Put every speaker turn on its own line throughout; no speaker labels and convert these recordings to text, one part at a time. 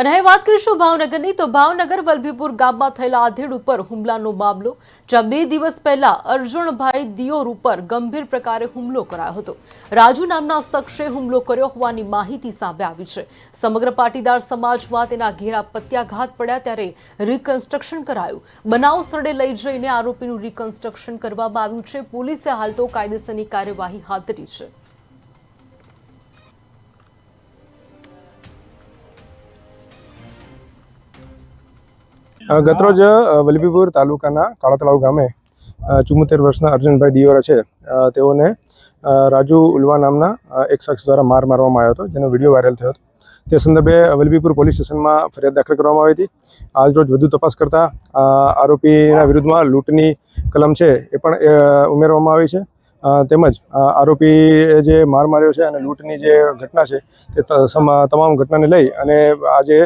અને હવે વાત કરીશું ભાવનગરની. તો ભાવનગર વલભીપુર ગામમાં થયેલા આધેડ ઉપર હુમલાનો મામલો, જ્યાં બે દિવસ પહેલા અર્જુનભાઈ દિયોર ઉપર ગંભીર પ્રકારે હુમલો કરાયો હતો. રાજુ નામના શખ્સે હુમલો કર્યો હોવાની માહિતી સામે આવી છે. સમગ્ર પાટીદાર સમાજમાં તેના ઘેરા પત્યાઘાત પડ્યા ત્યારે રિકન્સ્ટ્રક્શન કરાયું. બનાવ સ્થળે લઈ જઈને આરોપીનું રિકન્સ્ટ્રક્શન કરવામાં આવ્યું છે. પોલીસે હાલ તો કાયદેસરની કાર્યવાહી હાથ ધરી છે.
ગતરોજ વલ્લભીપુર તાલુકાના કાળાતળાવ ગામે ચુમ્મોતેર વર્ષના અર્જુનભાઈ દિયોરા છે. તેઓને રાજુ ઉલવા નામના એક શખ્સ દ્વારા માર મારવામાં આવ્યો હતો, જેનો વીડિયો વાયરલ થયો હતો. તે સંદર્ભે વલભીપુર પોલીસ સ્ટેશનમાં ફરિયાદ દાખલ કરવામાં આવી હતી. આજરોજ વધુ તપાસ કરતા આરોપીના વિરુદ્ધમાં લૂંટની કલમ છે એ પણ ઉમેરવામાં આવી છે. તેમજ આરોપીએ જે માર માર્યો છે અને લૂંટની જે ઘટના છે, તે તમામ ઘટનાને લઈ અને આજે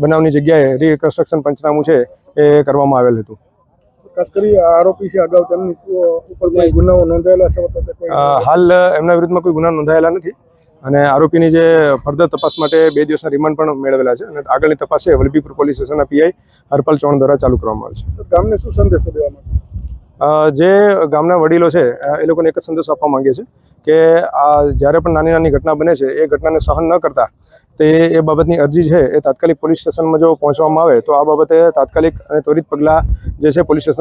બનાવની જગ્યાએ રિકન્સ્ટ્રક્શન પંચનામું છે એ કરવામાં આવેલ હતું.
ખાસ કરી આરોપી છે અગાઉ તેમની ઉપર કોઈ ગુનાઓ નોંધાયેલા છે?
હાલ એમના વિરુદ્ધમાં કોઈ ગુના નોંધાયેલા નથી અને આરોપીની જે ફર્ધર તપાસ માટે બે દિવસના રિમાન્ડ પણ મેળવેલા છે અને આગળની તપાસ છે વલભીપુર પોલીસ સ્ટેશનના પીઆઈ હરપાલ ચૌહાણ દ્વારા ચાલુ કરવામાં આવે છે.
ગામને શું સંદેશો દેવા
જે ગામના વડીલો છે એ લોકોને એક જ સંદેશ આપવા માંગીએ છીએ કે આ જ્યારે પણ નાની નાની ઘટના બને છે, એ ઘટનાને સહન ન કરતા, તે એ બાબતની અરજી છે એ તાત્કાલિક પોલીસ સ્ટેશનમાં જો પહોંચવામાં આવે, તો આ બાબતે તાત્કાલિક અને ત્વરિત પગલાં જે છે, પોલીસ સ્ટેશન